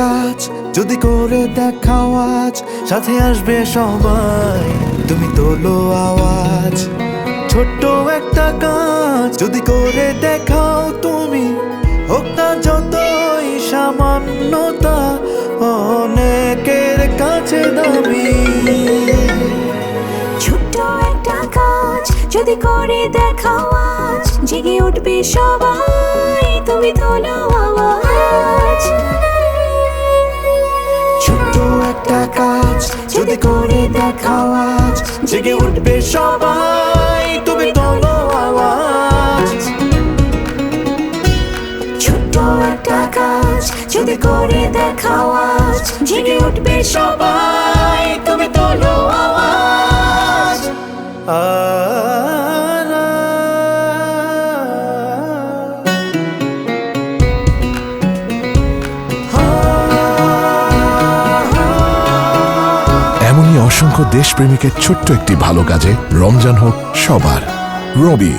কাজ, যদি করে দেখাও আজ, সাথে আসবে সবাই, তুমি তোলো আওয়াজ। ছোট্ট একটা কাজ, যদি করে দেখাও তুমি, হোক না যতই সামান্যতা, অনেকের কাছে দামি। একটা কাজ, যদি করে দেখাও আজ, জেগে উঠবে সবাই, তুমি তোলো কাজ যদি করে দেখাও আজ জেগে উঠবে সবাই, তুমি তোলো আওয়াজ। ছোট্ট একটা কাজ, যদি করে দেখাও আজ জেগে উঠবে সবাই, তুমি তোলো আওয়াজ। অসংখ্য দেশপ্রেমিকের ছোট্ট একটি ভালো কাজে রমজান হোক সবার। রবি